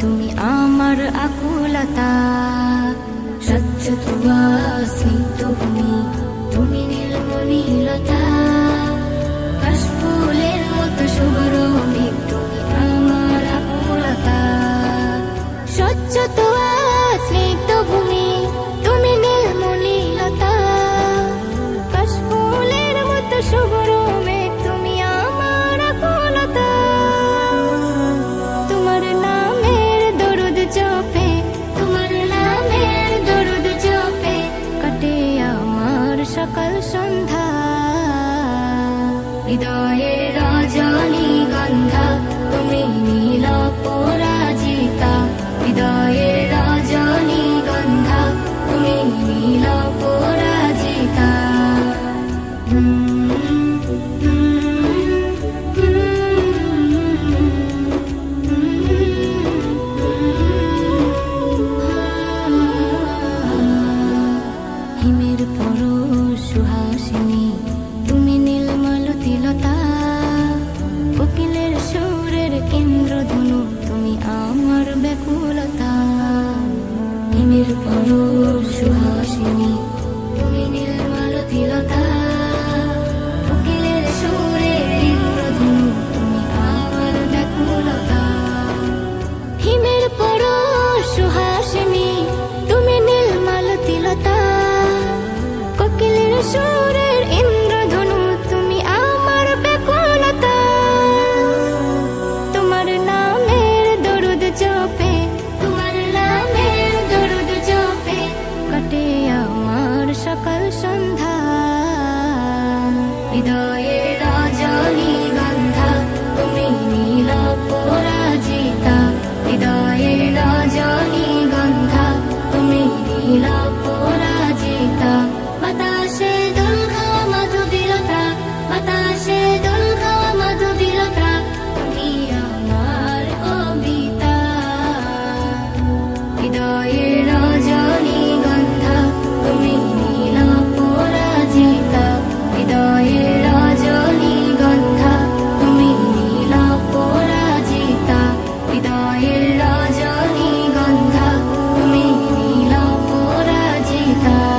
তুমি আমার আকুলতা সচ্চ তুয়া হৃদয়ের রজনী গন্ধা তুমি রূপ সুহাসিনী, তুমি নীলমাল তিলতা। কোকিলের সুরে ইন্দ্রধনু তুমি আমার ব্যাকুলতা। হিমের পর সুহাসিনী, তুমি নীলমাল তিলতা। কোকিলের সুর sky